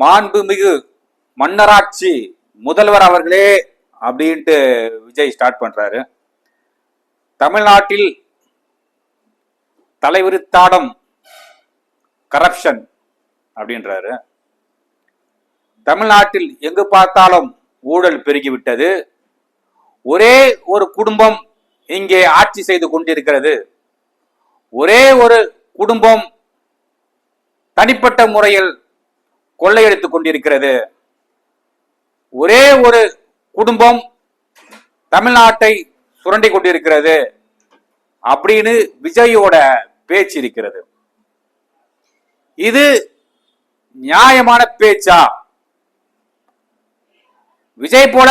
மாண்புமிகு மன்னராட்சி முதல்வர் அவர்களே அப்படின்ட்டு விஜய் ஸ்டார்ட் பண்றாரு. தமிழ்நாட்டில் தலைவிருத்தாடம் கரப்ஷன் அப்படின்றாரு. தமிழ்நாட்டில் எங்கு பார்த்தாலும் ஊழல் பெருகிவிட்டது. ஒரே ஒரு குடும்பம் இங்கே ஆட்சி செய்து கொண்டிருக்கிறது. ஒரே ஒரு குடும்பம் தனிப்பட்ட முறையில் கொள்ளையடித்துக் கொண்டிருக்கிறது. ஒரே ஒரு குடும்பம் தமிழ்நாட்டை சுரண்டி கொண்டிருக்கிறது அப்படின்னு விஜயோட பேச்சு இருக்கிறது. இது நியாயமான பேச்சா? விஜய் போல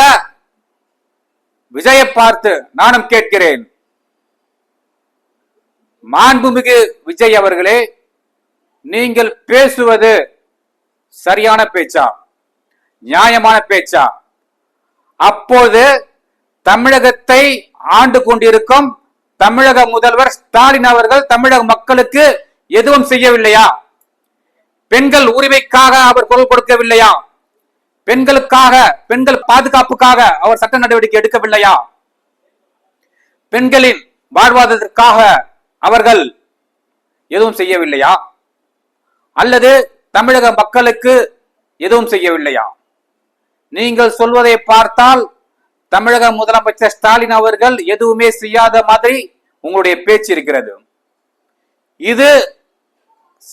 விஜயை பார்த்து நானும் கேட்கிறேன். மாண்புமிகு விஜய் அவர்களே நீங்கள் பேசுவது சரியான பேச்சா? நியாயமான பேச்சா? அப்போது தமிழகத்தை ஆண்டு கொண்டிருக்கும் தமிழக முதல்வர் ஸ்டாலின் அவர்கள் தமிழக மக்களுக்கு எதுவும் செய்யவில்லையா? பெண்கள் உரிமைக்காக அவர் குரல் கொடுக்கவில்லையா? பெண்களுக்காக பெண்கள் பாதுகாப்புக்காக அவர் சட்ட நடவடிக்கை எடுக்கவில்லையா? பெண்களின் வாழ்வாதாரத்திற்காக அவர்கள் எதுவும் செய்யவில்லையா? அல்லது தமிழக மக்களுக்கு எதுவும் செய்யவில்லையா? நீங்கள் சொல்வதை பார்த்தால் தமிழக முதலமைச்சர் ஸ்டாலின் அவர்கள் எதுவுமே செய்யாத மாதிரி உங்களுடைய பேச்சு இருக்கிறது. இது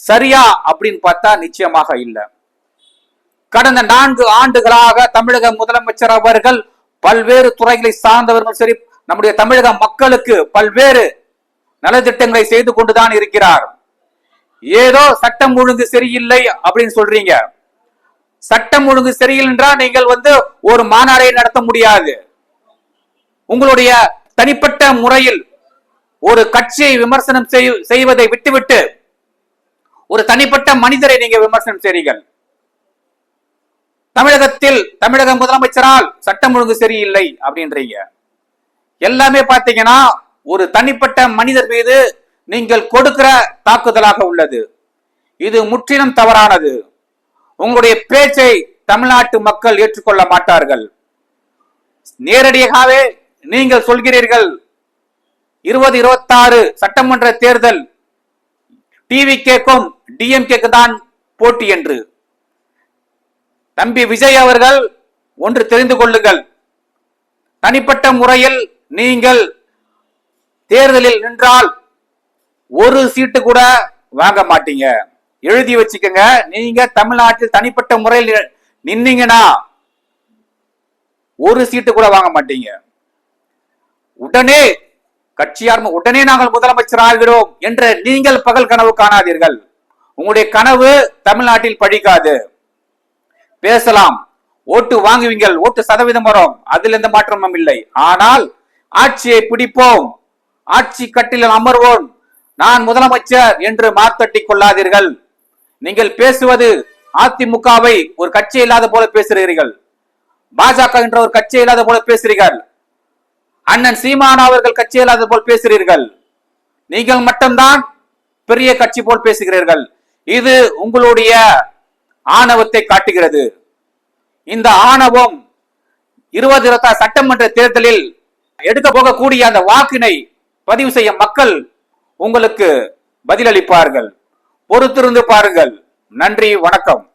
சரியா அப்படின்னு பார்த்தா நிச்சயமாக இல்லை. கடந்த நான்கு ஆண்டுகளாக தமிழக முதலமைச்சர் அவர்கள் பல்வேறு துறைகளை சார்ந்தவர்கள் சரி நம்முடைய தமிழக மக்களுக்கு பல்வேறு நலத்திட்டங்களை செய்து கொண்டுதான் இருக்கிறார். ஏதோ சட்டம் ஒழுங்கு சரியில்லை அப்படின்னு சொல்றீங்க. சட்டம் ஒழுங்கு சரியில்லை என்றால் நீங்கள் வந்து ஒரு மாநாடை நடத்த முடியாது. உங்களுடைய தனிப்பட்ட முறையில் ஒரு கட்சியை விமர்சனம் செய்- செய்வதை விட்டுவிட்டு ஒரு தனிப்பட்ட மனிதரை நீங்க விமர்சனம் செய்றீர்கள். தமிழகத்தில் தமிழக முதலமைச்சரால் சட்டம் ஒழுங்கு சரியில்லை அப்படின்றீங்க. எல்லாமே பாத்தீங்கன்னா ஒரு தனிப்பட்ட மனிதர் மீது நீங்கள் கொடுக்கிற தாக்குதலாக உள்ளது. இது முற்றிலும் தவறானது. உங்களுடைய பேச்சை தமிழ்நாட்டு மக்கள் ஏற்றுக்கொள்ள மாட்டார்கள். நேரடியாகவே நீங்கள் சொல்கிறீர்கள். இருபது இருபத்தாறு சட்டமன்ற தேர்தல் டிவி கேக்கும் டிஎம்கேக்கு தான் போட்டி என்று. தம்பி விஜய் அவர்கள் ஒன்று தெரிந்து கொள்ளுங்கள். தனிப்பட்ட முறையில் நீங்கள் தேர்தலில் நின்றால் ஒரு சீட்டு கூட வாங்க மாட்டீங்க. எழுதி வச்சுக்கோங்க. நீங்க தமிழ்நாட்டில் தனிப்பட்ட முறையில் நின்னீங்கன்னா ஒரு சீட்டு கூட வாங்க மாட்டீங்க. உடனே கட்சியார் உடனே நாங்கள் முதலமைச்சர் ஆகிறோம் என்ற நீங்கள் பகல் கனவு காணாதீர்கள். உங்களுடைய கனவு தமிழ்நாட்டில் படிக்காது. பேசலாம். ஓட்டு வாங்குவீங்கள். ஓட்டு சதவீதம் வரும். அதில் எந்த மாற்றமும் இல்லை. ஆனால் ஆட்சியை பிடிப்போம். ஆட்சி கட்டில் அமர்வோம். நான் முதலமைச்சர் என்று மாத்தட்டி கொள்ளாதீர்கள் நீங்கள் பேசுவது அதிமுகவை ஒரு கட்சி இல்லாத போல பேசுகிறீர்கள். பாஜக என்ற ஒரு கட்சி இல்லாத போல பேசுகிறீர்கள். அண்ணன் சீமான் அவர்கள் கட்சி இல்லாத போல் பேசுகிறீர்கள். நீங்கள் மட்டும்தான் பெரிய கட்சி போல் பேசுகிறீர்கள். இது உங்களுடைய ஆணவத்தை காட்டுகிறது. இந்த ஆணவம் இருபது இருபத்தாறு சட்டமன்ற தேர்தலில் எடுக்க போகக்கூடிய அந்த வாக்கினை பதிவு செய்ய மக்கள் உங்களுக்கு பதிலளிப்பார்கள். பொறுத்திருந்து பாருங்கள். நன்றி வணக்கம்.